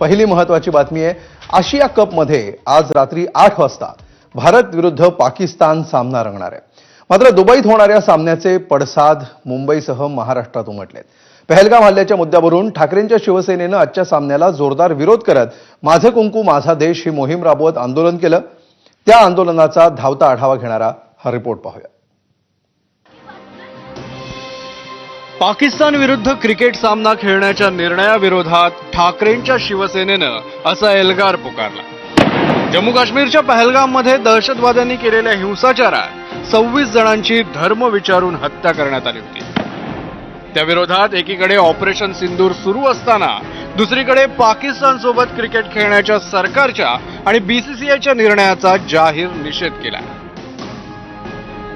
पहिली महत्वाची बातमी आहे आशिया कपमध्ये आज रात्री आठ वाजता भारत विरुद्ध पाकिस्तान सामना रंगणार आहे. मात्र दुबईत होणाऱ्या सामन्याचे पडसाद मुंबईसह महाराष्ट्रात उमटलेत. पहलगाम हल्ल्याच्या मुद्द्यावरून ठाकरेंच्या शिवसेनेनं आजच्या सामन्याला जोरदार विरोध करत माझं कुंकू माझा देश ही मोहीम राबवत आंदोलन केलं. त्या आंदोलनाचा धावता आढावा घेणारा हा रिपोर्ट पाहूया. पाकिस्तान विरुद्ध क्रिकेट सामना खेळण्याच्या निर्णयाविरोधात ठाकरेंच्या शिवसेनेनं असा एल्गार पुकारला. जम्मू काश्मीरच्या पहलगाममध्ये दहशतवाद्यांनी केलेल्या हिंसाचारात सव्वीस जणांची धर्म विचारून हत्या करण्यात आली होती. त्याविरोधात एकीकडे ऑपरेशन सिंदूर सुरू असताना दुसरीकडे पाकिस्तान सोबत क्रिकेट खेळण्याच्या सरकारच्या आणि बीसीसीआयच्या निर्णयाचा जाहीर निषेध केला.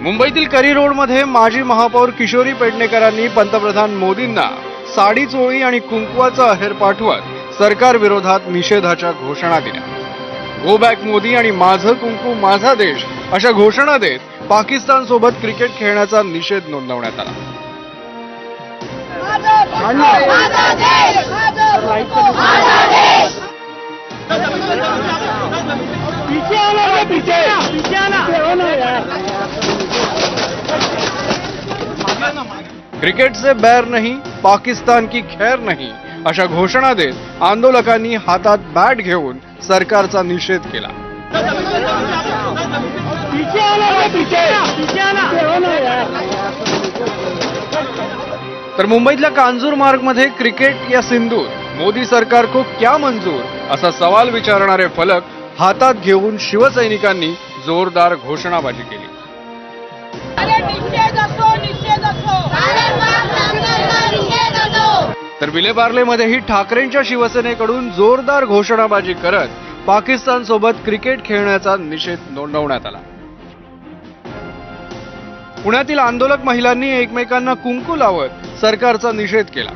मुंबईतील करी रोडमध्ये माजी महापौर किशोरी पेडणेकरांनी पंतप्रधान मोदींना साडी चोळी आणि कुंकवाचा अहेर पाठवत सरकार विरोधात निषेधाच्या घोषणा दिल्या. गो बॅक मोदी आणि माझं कुंकू माझा देश अशा घोषणा देत पाकिस्तान सोबत क्रिकेट खेळण्याचा निषेध नोंदवण्यात आला. माझा देश! माझा देश! पीछे आना. पीछे आना हो ना यार क्रिकेट से बैर नहीं पाकिस्तान की खैर नहीं अशा घोषणा देत आंदोलकांनी हातात बॅट घेऊन सरकारचा निषेध केला. हो तर मुंबईतल्या कांजूर मार्गमध्ये क्रिकेट या सिंदूर मोदी सरकार को क्या मंजूर असा सवाल विचारणारे फलक हातात घेऊन शिवसैनिकांनी जोरदार घोषणाबाजी केली अरे निषेध असो निषेध असो भारत पाक सरकारचा निषेध असो तर विलेपार्लेमध्येही ठाकरेंच्या शिवसेनेकडून जोरदार घोषणाबाजी करत पाकिस्तान सोबत क्रिकेट खेळण्याचा निषेध नोंदवण्यात आला. पुण्यातील आंदोलक महिलांनी एकमेकांना कुंकू लावत सरकारचा निषेध केला.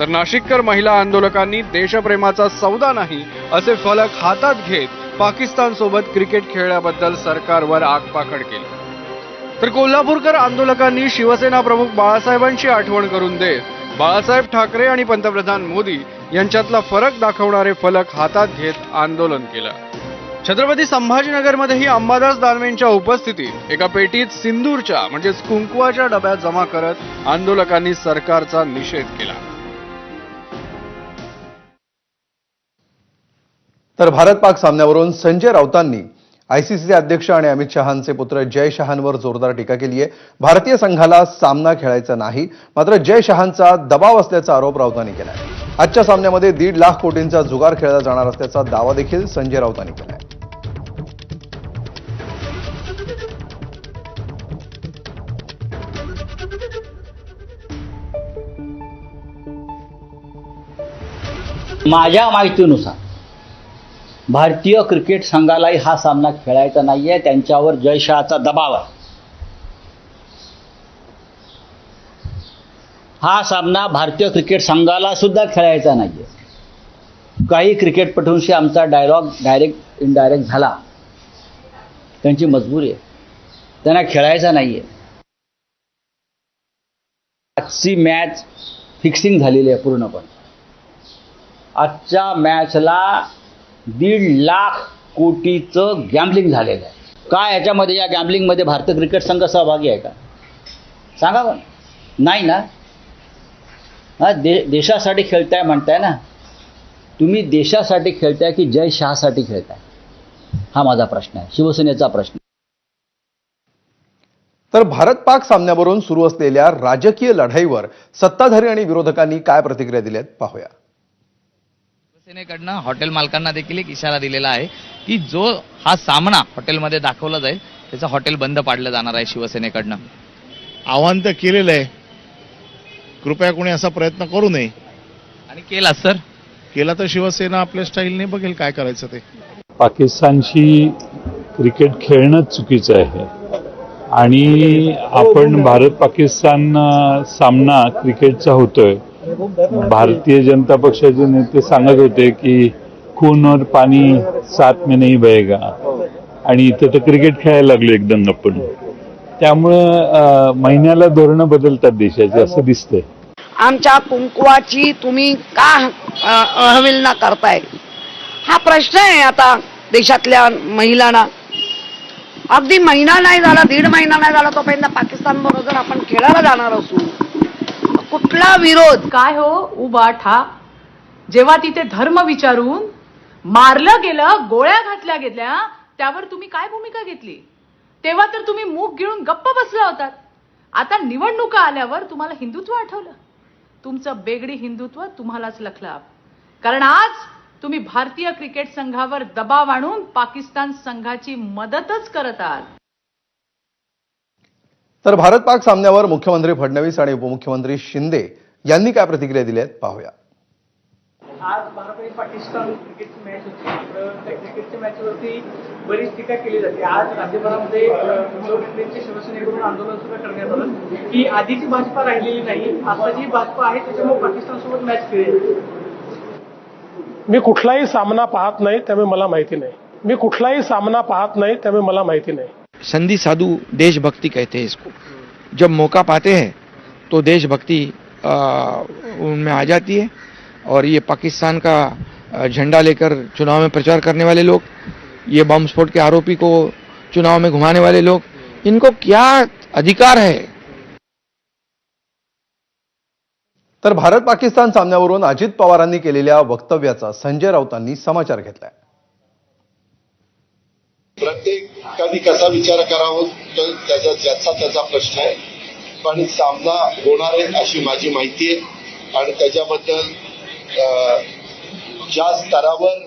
तर नाशिककर महिला आंदोलकांनी देशप्रेमाचा सौदा नाही असे फलक हातात घेत पाकिस्तान सोबत क्रिकेट खेळल्याबद्दल सरकारवर आगपाखड केली. तर कोल्हापूरकर आंदोलकांनी शिवसेना प्रमुख बाळासाहेबांची आठवण करून देत बाळासाहेब ठाकरे आणि पंतप्रधान मोदी यांच्यातला फरक दाखवणारे फलक हातात घेत आंदोलन केलं. छत्रपती संभाजीनगरमध्येही अंबादास दानवेंच्या उपस्थितीत एका पेटीत सिंदूरच्या म्हणजेच कुंकवाच्या डब्यात जमा करत आंदोलकांनी सरकारचा निषेध केला. तर भारत पाक सामन्यावरून संजय राऊतांनी आयसीसीचे अध्यक्ष आणि अमित शहांचे पुत्र जय शहांवर जोरदार टीका केली आहे. भारतीय संघाला सामना खेळायचा नाही मात्र जय शहांचा दबाव असल्याचा आरोप राऊतांनी केला आहे आजच्या सामन्यामध्ये दीड लाख कोटींचा जुगार खेळला जाणार असल्याचा दावा देखील संजय राऊतांनी केला आहे माझ्या माहितीनुसार भारतीय क्रिकेट संघालाही हा सामना खेळायचा नाहीये. त्यांच्यावर जयशहाचा दबाव आहे. हा सामना भारतीय क्रिकेट संघाला सुद्धा खेळायचा नाहीये. काही क्रिकेटपटूंशी आमचा डायलॉग डायरेक्ट इनडायरेक्ट झाला. त्यांची मजबुरी आहे. त्यांना खेळायचा नाहीये. आजची मॅच फिक्सिंग झालेली आहे पूर्णपणे. आजच्या मॅचला दीड लाख कोटीचं गॅम्बलिंग झालेलं आहे. काय याच्यामध्ये या गॅम्बलिंगमध्ये भारतीय क्रिकेट संघ सहभागी आहे का? सांगा पण नाही ना? हा दे देशासाठी खेळताय म्हणताय ना? तुम्ही देशासाठी खेळताय की जय शहासाठी खेळताय? हा माझा प्रश्न आहे. शिवसेनेचा प्रश्न तर भारत पाक सामन्यावरून सुरू असलेल्या राजकीय लढाईवर सत्ताधारी आणि विरोधकांनी काय प्रतिक्रिया दिल्यात पाहूया. शिवसेनेकडनं हॉटेल मालकांना देखील एक इशारा दिलेला आहे की जो हा सामना हॉटेलमध्ये दाखवला जाईल त्याचं हॉटेल बंद पाडलं जाणार आहे शिवसेनेकडनं. आव्हान तर केलेलं आहे. कृपया कोणी असा प्रयत्न करू नये. आणि केला सर? केला तर शिवसेना आपल्या स्टाईलने बघेल काय करायचं ते. पाकिस्तानशी क्रिकेट खेळणं चुकीचं आहे. आणि आपण भारत पाकिस्तान सामना क्रिकेटचा होतोय. भारतीय जनता पक्षाचे नेते सांगत होते की खून और पाणी सात मे नाही बहेगा आणि इथं तर क्रिकेट खेळायला लागलो एकदम आपण. त्यामुळं महिन्याला धोरणं बदलतात देशाचे असं दिसतंय. आमच्या कुंकवाची तुम्ही का अ, अहविलना करताय? हा प्रश्न आहे आता देशातल्या महिलांना. अगदी महिना नाही झाला दीड महिना नाही झाला तोपर्यंत पाकिस्तान बरोबर आपण खेळायला जाणार असू. कुठला विरोध? काय हो? उभा ठा. जेव्हा तिथे धर्म विचारून मारलं गेलं गोळ्या घातल्या गेल्या त्यावर तुम्ही काय भूमिका घेतली? तेव्हा तर तुम्ही मूग गिळून गप्प बसला होतात. आता निवडणुका आल्यावर तुम्हाला हिंदुत्व आठवलं. तुमचं बेगडी हिंदुत्व तुम्हालाच लखलं कारण आज तुम्ही भारतीय क्रिकेट संघावर दबाव आणून पाकिस्तान संघाची मदतच करत आहात. तर भारत पाक सामन्यावर मुख्यमंत्री फडणवीस आणि उपमुख्यमंत्री शिंदे यांनी काय प्रतिक्रिया दिल्या आहेत पाहूया. आज भारत आणि पाकिस्तान क्रिकेटची मॅच होती. क्रिकेटच्या मॅचवरती बरीच टीका केली जाते. आज राज्यभरामध्ये अ, उद्धव ठाकरेंच्या शिवसेनेकडून आंदोलन सुद्धा करण्यात आलं. की आधीची भाजपा राहिलेली नाही आता जी भाजपा आहे त्याच्यामुळे पाकिस्तानसोबत मॅच खेळली. मी कुठलाही सामना पाहत नाही त्यामुळे मला माहिती नाही. मी कुठलाही सामना पाहत नाही त्यामुळे मला माहिती नाही. संधि साधु देशभक्ति कहते हैं इसको। जब मौका पाते हैं तो देशभक्ति उनमें आ जाती है। और ये पाकिस्तान का झंडा लेकर चुनाव में प्रचार करने वाले लोग ये बम स्फोट के आरोपी को चुनाव में घुमाने वाले लोग इनको क्या अधिकार है? तर भारत पाकिस्तान सामन्यावरून अजित पवारांनी केलेल्या वक्तव्याचा संजय राऊतांनी समाचार घेतलाय. प्रत्येकाने कसा विचार करावा तर त्याचा ज्याचा त्याचा प्रश्न आहे. पण सामना होणार आहे अशी माझी माहिती आहे. आणि त्याच्याबद्दल ज्या स्तरावर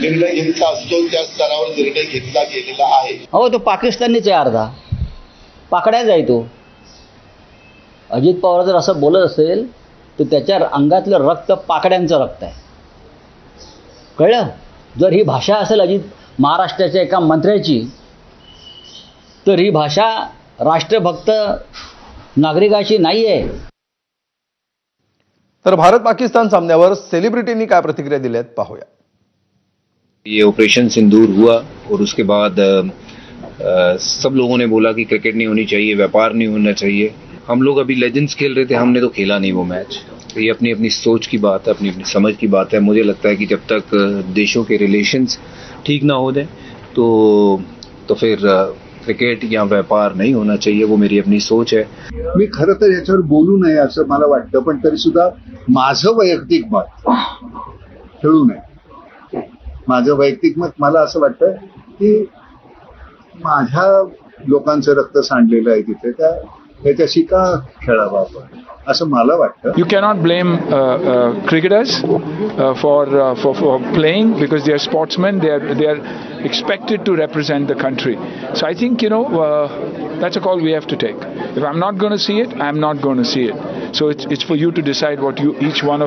निर्णय घ्यायचा असतो त्या स्तरावर निर्णय घेतला गेलेला आहे. हो तो पाकिस्तानीच आहे अर्धा. पाकड्याच आहे तो. अजित पवार जर असं बोलत असेल तर त्याच्या अंगातलं रक्त पाकड्यांचं रक्त आहे. कळलं? जर ही भाषा असेल अजित महाराष्ट्राच्या एका मंत्र्याची तर ही भाषा राष्ट्रभक्त नागरिकाची नाही आहे तर भारत पाकिस्तान सामन्यावर सेलिब्रिटींनी काय प्रतिक्रिया दिल्या आहेत पाहूया. ये ऑपरेशन सिंदूर हुआ और उसके बाद अ, अ, सब लोगों ने बोला कि क्रिकेट नहीं होनी चाहिए व्यापार नहीं होना चाहिए। हम लोग अभी लेजेंड्स खेल रहे थे, हमने तो खेला नहीं वो मैच तो ये अपनी अपनी सोच की बात है, अपनी अपनी समझ की बात है। मुझे लगता है कि जब तक देशों के रिलेशंस ठीक ना हो जाए तो तो फिर क्रिकेट या व्यापार नहीं होना चाहिए, वो मेरी अपनी सोच है। मी खरं तर याच्यावर बोलू नये असं मला वाटतं, पण तरी सुद्धा माझं वैयक्तिक मत खेळू नये. माझं वैयक्तिक मत मला असं वाटतं की माझ्या लोकांचं रक्त सांडलेलं आहे तिथे. त्या त्याच्याशी का खेळावं आपण असं मला वाटतं You cannot blame uh, uh, cricketers uh, for, uh, for for playing because they are sportsmen. They are they are expected to represent the country. So I think you know uh, that's a call we have to take. If I'm not going to see it, I'm not going to see it. So it's it's for you to decide what you each one